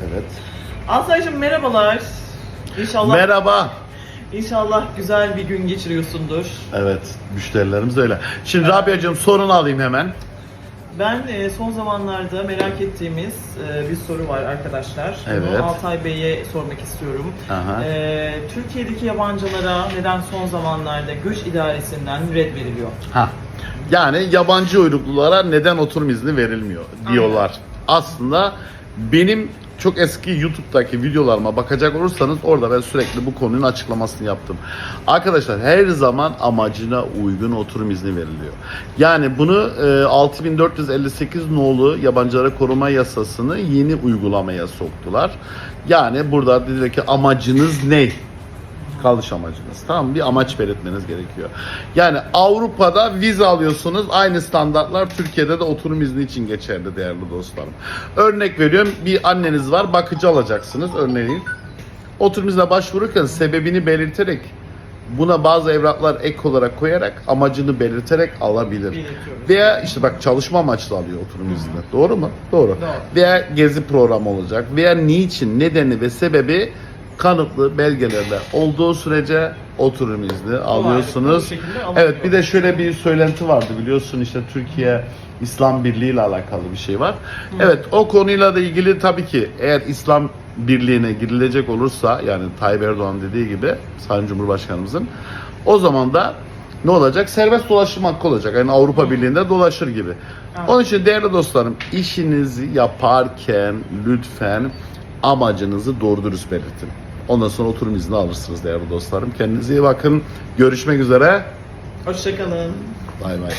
Evet. Asaycığım merhabalar. İnşallah Merhaba. İnşallah güzel bir gün geçiriyorsundur. Evet, müşterilerimiz öyle. Şimdi Rabia'cığım sorunu alayım hemen. Ben e, son zamanlarda merak ettiğimiz e, bir soru var arkadaşlar. Evet. Bunu Altay Bey'e sormak istiyorum. Aha. E, Türkiye'deki yabancılara neden son zamanlarda göç idaresinden red veriliyor? Ha. Yani yabancı uyruklulara neden oturum izni verilmiyor diyorlar. Aslında benim çok eski YouTube'daki videolarıma bakacak olursanız orada ben sürekli bu konunun açıklamasını yaptım. Arkadaşlar her zaman amacına uygun oturum izni veriliyor. Yani bunu e, 6458 nolu yabancılara koruma yasasını yeni uygulamaya soktular. Yani burada dediler ki amacınız ne? Kalış amacınız. Tamam mı? Bir amaç belirtmeniz gerekiyor. Yani Avrupa'da vize alıyorsunuz. Aynı standartlar Türkiye'de de oturum izni için geçerli değerli dostlarım. Örnek veriyorum. Bir anneniz var. Bakıcı alacaksınız örneğin. Oturum iznine başvururken sebebini belirterek buna bazı evraklar ek olarak koyarak amacını belirterek alabilir. Veya işte bak çalışma amaçlı alıyor oturum izni. Doğru mu? Doğru. Doğru. Veya gezi programı olacak. Veya niçin, nedeni ve sebebi kanıtlı belgelerle olduğu sürece oturum izni alıyorsunuz. Evet bir de şöyle bir söylenti vardı biliyorsun işte Türkiye İslam Birliği ile alakalı bir şey var. Evet o konuyla da ilgili tabii ki eğer İslam Birliği'ne girilecek olursa yani Tayyip Erdoğan dediği gibi Sayın Cumhurbaşkanımızın o zaman da ne olacak? Serbest dolaşım hakkı olacak. Yani Avrupa Birliği'nde dolaşır gibi. Evet. Onun için değerli dostlarım işinizi yaparken lütfen amacınızı doğru dürüst belirtin. Ondan sonra oturum izni alırsınız değerli dostlarım. Kendinize iyi bakın. Görüşmek üzere. Hoşçakalın. Bay bay.